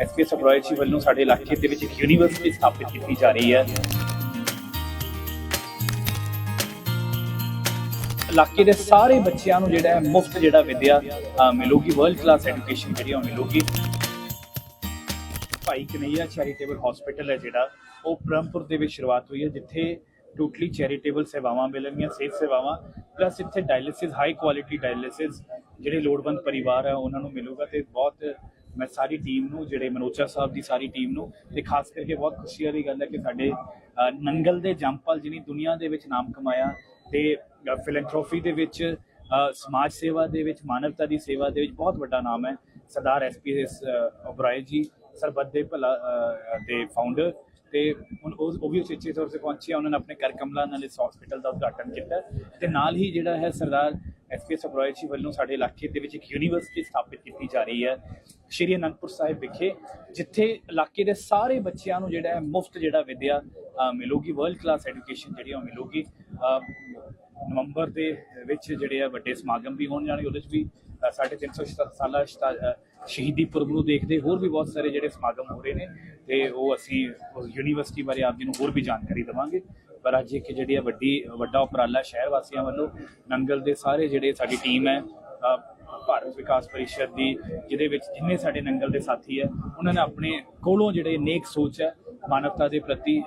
SPS approach ਵੱਲੋਂ ਸਾਡੇ ਇਲਾਕੇ ਦੇ ਵਿੱਚ ਇੱਕ ਯੂਨੀਵਰਸਿਟੀ ਸਥਾਪਿਤ ਕੀਤੀ ਜਾ ਰਹੀ ਹੈ। ਇਲਾਕੇ ਦੇ ਸਾਰੇ ਬੱਚਿਆਂ ਨੂੰ ਜਿਹੜਾ ਹੈ ਮੁਫਤ ਜਿਹੜਾ ਵਿਦਿਆ ਮਿਲੂਗੀ ਵਰਲਡ ਕਲਾਸ ਐਜੂਕੇਸ਼ਨ ਜਿਹੜੀ ਉਹ ਮਿਲੂਗੀ। ਭਾਈ ਕਨਈਆ ਚੈਰੀਟੇਬਲ ਹਸਪੀਟਲ ਹੈ ਜਿਹੜਾ, ਉਹ ਬ੍ਰਹਮਪੁਰ ਦੇ ਵਿੱਚ ਸ਼ੁਰੂਆਤ ਹੋਈ ਹੈ, ਜਿੱਥੇ ਟੋਟਲੀ ਚੈਰੀਟੇਬਲ ਸੇਵਾਵਾਂ ਮਿਲਣਗੀਆਂ, ਸਿਹਤ ਸੇਵਾਵਾਂ ਪਲੱਸ ਇੱਥੇ ਡਾਇਲਿਸਿਸ ਹਾਈ ਕੁਆਲਿਟੀ ਡਾਇਲਿਸਿਸ ਜਿਹੜੇ ਲੋੜਵੰਦ ਪਰਿਵਾਰ ਹੈ ਉਹਨਾਂ ਨੂੰ ਮਿਲੂਗਾ ਤੇ ਬਹੁਤ ਮੈਂ ਸਾਰੀ ਟੀਮ ਨੂੰ, ਜਿਹੜੇ ਮਨੋਚਾ ਸਾਹਿਬ ਦੀ ਸਾਰੀ ਟੀਮ ਨੂੰ ਤੇ ਖਾਸ ਕਰਕੇ ਬਹੁਤ ਖੁਸ਼ੀ ਵਾਲੀ ਗੱਲ ਹੈ ਕਿ ਸਾਡੇ ਨੰਗਲ ਦੇ ਜੰਪਲ ਜਿਹਨੇ ਦੁਨੀਆ ਦੇ ਵਿੱਚ ਨਾਮ ਕਮਾਇਆ ਤੇ ਫਿਲੈਂਥਰੋਪੀ ਦੇ ਵਿੱਚ ਸਮਾਜ ਸੇਵਾ ਦੇ ਵਿੱਚ, ਮਾਨਵਤਾ ਦੀ ਸੇਵਾ ਦੇ ਵਿੱਚ ਬਹੁਤ ਵੱਡਾ ਨਾਮ ਹੈ। ਸਰਦਾਰ ਐਸਪੀਐਸ ਓਬਰਾਏ ਜੀ, ਸਰਬੱਤ ਦੇ ਭਲਾ ਦੇ ਫਾਊਂਡਰ ਤੇ ਹੁਣ ਉਹ ਵੀ ਉਚੇਚੇ ਤੌਰ ਤੇ ਪਹੁੰਚੇ ਉਹਨਾਂ ਨੇ ਆਪਣੇ ਕਰ ਕਮਲਾ ਨਾਲ ਇਸ ਹਸਪੀਟਲ ਦਾ ਉਦਘਾਟਨ ਕੀਤਾ। ਤੇ ਨਾਲ ਹੀ ਜਿਹੜਾ ਹੈ ਸਰਦਾਰ ਐਸਪੀਐਸ ਅਬਰਾਏ ਜੀ ਵੱਲੋਂ ਸਾਡੇ ਇਲਾਕੇ ਦੇ ਵਿੱਚ ਇੱਕ ਯੂਨੀਵਰਸਿਟੀ ਸਥਾਪਿਤ ਕੀਤੀ ਜਾ ਰਹੀ ਹੈ ਸ਼੍ਰੀ ਅਨੰਦਪੁਰ ਸਾਹਿਬ ਵਿਖੇ ਜਿੱਥੇ ਇਲਾਕੇ ਦੇ ਸਾਰੇ ਬੱਚਿਆਂ ਨੂੰ ਜਿਹੜਾ ਹੈ ਮੁਫਤ ਜਿਹੜਾ ਵਿਦਿਆ ਅ, ਮਿਲੂਗੀ ਵਰਲਡ ਕਲਾਸ ਐਜੂਕੇਸ਼ਨ ਜਿਹੜੀ ਉਹ ਮਿਲੂਗੀ। ਨਵੰਬਰ ਦੇ ਵਿੱਚ ਜਿਹੜੇ ਆ ਵੱਡੇ ਸਮਾਗਮ ਵੀ ਹੋਣ ਜਾਣਗੇ ਉਹਦੇ ਵਿੱਚ ਵੀ ਅ, ਸਾਢੇ 300 ਸਾਲਾ ਸ਼ਤਾ- ਸ਼ਹੀਦੀ ਪੁਰਬ ਨੂੰ ਦੇਖਦੇ ਹੋਰ ਵੀ ਬਹੁਤ ਸਾਰੇ ਜਿਹੜੇ ਸਮਾਗਮ ਹੋ ਰਹੇ ਨੇ ਤੇ ਉਹ ਅਸੀਂ ਯੂਨੀਵਰਸਿਟੀ ਬਾਰੇ ਆਪ ਜੀ ਨੂੰ ਹੋਰ ਵੀ ਜਾਣਕਾਰੀ ਦੇਵਾਂਗੇ। ਪਰ ਅੱਜ ਇੱਕ ਜਿਹੜੀ ਆ ਵੱਡੀ ਵੱਡਾ ਉਪਰਾਲਾ ਸ਼ਹਿਰ ਵਾਸੀਆਂ ਵੱਲੋਂ ਨੰਗਲ ਦੇ ਸਾਰੇ ਜਿਹੜੇ ਸਾਡੀ ਟੀਮ ਹੈ ਭਾਰਤ ਵਿਕਾਸ ਪਰਿਸ਼ਦ ਦੀ ਜਿਹਦੇ ਵਿੱਚ ਜਿੰਨੇ ਸਾਡੇ ਨੰਗਲ ਦੇ ਸਾਥੀ ਹੈ ਉਹਨਾਂ ਨੇ ਆਪਣੇ ਕੋਲੋਂ ਜਿਹੜੇ ਨੇਕ ਸੋਚ ਹੈ ਮਾਨਵਤਾ ਦੇ ਪ੍ਰਤੀ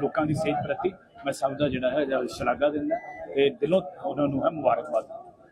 ਲੋਕਾਂ ਦੀ ਸਿਹਤ ਪ੍ਰਤੀ ਮੈਂ ਸਭ ਦਾ ਜਿਹੜਾ ਹੈ ਸ਼ਲਾਘਾ ਦਿੰਦਾ। ਤੇ ਦਿਲੋਂ ਉਹਨਾਂ ਨੂੰ ਹੈ ਮੁਬਾਰਕਬਾਦ।